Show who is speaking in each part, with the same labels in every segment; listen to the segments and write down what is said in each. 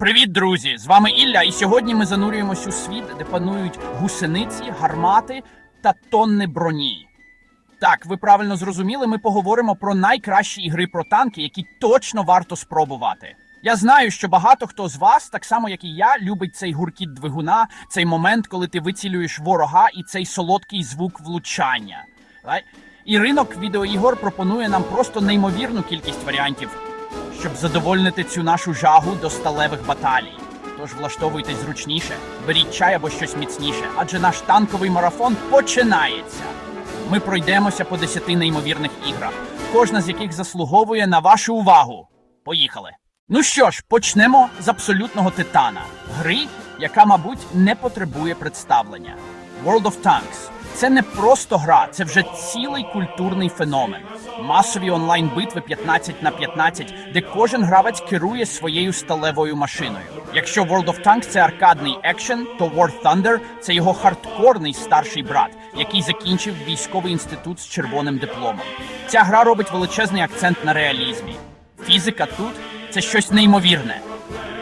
Speaker 1: Привіт, друзі! З вами Ілля, і сьогодні ми занурюємось у світ, де панують гусениці, гармати та тонни броні. Так, ви правильно зрозуміли, ми поговоримо про найкращі ігри про танки, які точно варто спробувати. Я знаю, що багато хто з вас, так само як і я, любить цей гуркіт двигуна, цей момент, коли ти вицілюєш ворога, і цей солодкий звук влучання. І ринок відеоігор пропонує нам просто неймовірну кількість варіантів, щоб задовольнити цю нашу жагу до сталевих баталій. Тож влаштовуйтесь зручніше, беріть чай або щось міцніше, адже наш танковий марафон починається. Ми пройдемося по 10 неймовірних іграх, кожна з яких заслуговує на вашу увагу. Поїхали! Ну що ж, почнемо з абсолютного титана гри, яка, мабуть, не потребує представлення. World of Tanks. Це не просто гра, це вже цілий культурний феномен. Масові онлайн-битви 15 на 15, де кожен гравець керує своєю сталевою машиною. Якщо World of Tanks це аркадний екшен, то War Thunder – це його хардкорний старший брат, який закінчив військовий інститут з червоним дипломом. Ця гра робить величезний акцент на реалізмі. Фізика тут це щось неймовірне.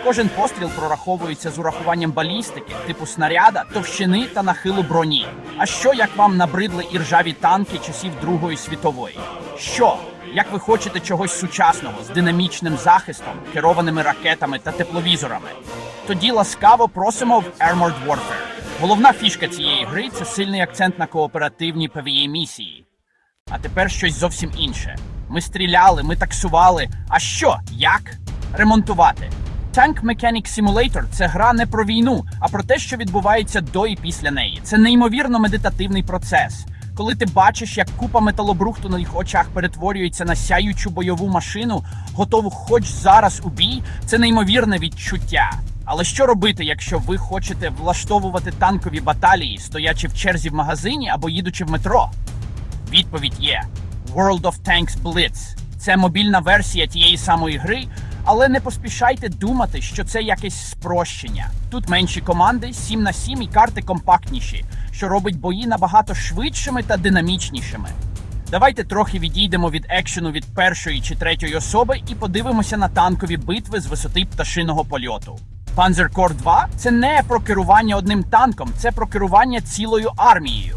Speaker 1: Кожен постріл прораховується з урахуванням балістики, типу снаряда, товщини та нахилу броні. А що як вам набридли іржаві танки часів Другої світової? Що? Як ви хочете чогось сучасного з динамічним захистом, керованими ракетами та тепловізорами? Тоді ласкаво просимо в Armored Warfare. Головна фішка цієї гри це сильний акцент на кооперативні PvE місії. А тепер щось зовсім інше. Ми стріляли, ми таксували. А що? Як? Ремонтувати. Tank Mechanic Simulator – це гра не про війну, а про те, що відбувається до і після неї. Це неймовірно медитативний процес. Коли ти бачиш, як купа металобрухту на їх очах перетворюється на сяючу бойову машину, готову хоч зараз у бій, це неймовірне відчуття. Але що робити, якщо ви хочете влаштовувати танкові баталії, стоячи в черзі в магазині або їдучи в метро? Відповідь є: World of Tanks Blitz. Це мобільна версія тієї самої гри, але не поспішайте думати, що це якесь спрощення. Тут менші команди, 7 на 7 і карти компактніші, що робить бої набагато швидшими та динамічнішими. Давайте трохи відійдемо від екшену від першої чи третьої особи і подивимося на танкові битви з висоти пташиного польоту. Panzer Core 2 – це не про керування одним танком, це про керування цілою армією.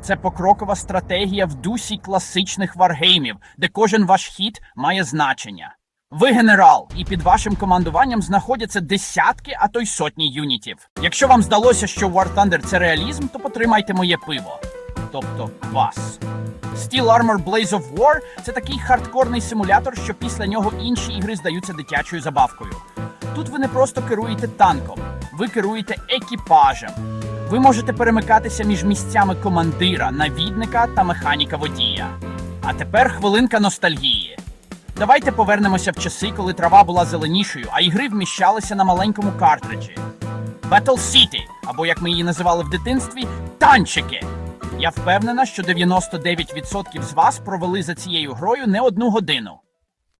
Speaker 1: Це покрокова стратегія в дусі класичних варгеймів, де кожен ваш хід має значення. Ви генерал, і під вашим командуванням знаходяться десятки, а то й сотні юнітів. Якщо вам здалося, що War Thunder – це реалізм, то потримайте моє пиво. Тобто вас. Steel Armor Blaze of War – це такий хардкорний симулятор, що після нього інші ігри здаються дитячою забавкою. Тут ви не просто керуєте танком, ви керуєте екіпажем. Ви можете перемикатися між місцями командира, навідника та механіка водія. А тепер хвилинка ностальгії. Давайте повернемося в часи, коли трава була зеленішою, а ігри вміщалися на маленькому картриджі. Battle City, або як ми її називали в дитинстві, танчики. Я впевнена, що 99% з вас провели за цією грою не одну годину.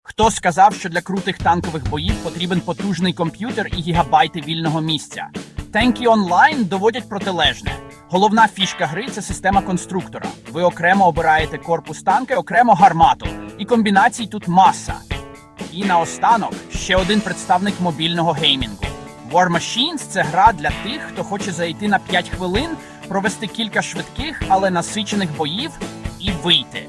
Speaker 1: Хто сказав, що для крутих танкових боїв потрібен потужний комп'ютер і гігабайти вільного місця? Танки онлайн доводять протилежне. Головна фішка гри це система конструктора. Ви окремо обираєте корпус танка, окремо гармату. І комбінацій тут маса. І наостанок ще один представник мобільного геймінгу. War Machines – це гра для тих, хто хоче зайти на 5 хвилин, провести кілька швидких, але насичених боїв і вийти.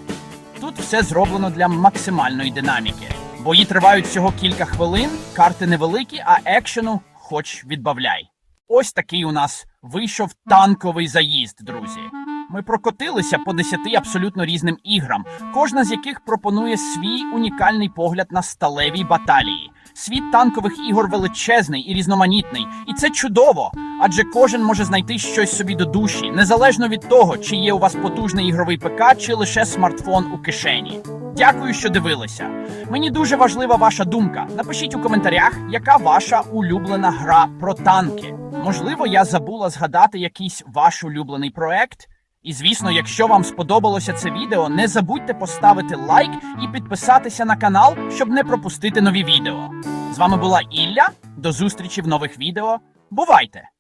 Speaker 1: Тут все зроблено для максимальної динаміки. Бої тривають всього кілька хвилин, карти невеликі, а екшену хоч відбавляй. Ось такий у нас вийшов танковий заїзд, друзі. Ми прокотилися по десяти абсолютно різним іграм, кожна з яких пропонує свій унікальний погляд на сталеві баталії. Світ танкових ігор величезний і різноманітний, і це чудово, адже кожен може знайти щось собі до душі, незалежно від того, чи є у вас потужний ігровий ПК, чи лише смартфон у кишені. Дякую, що дивилися. Мені дуже важлива ваша думка. Напишіть у коментарях, яка ваша улюблена гра про танки. Можливо, я забула згадати якийсь ваш улюблений проект. І звісно, якщо вам сподобалося це відео, не забудьте поставити лайк і підписатися на канал, щоб не пропустити нові відео. З вами була Ілля. До зустрічі в нових відео. Бувайте!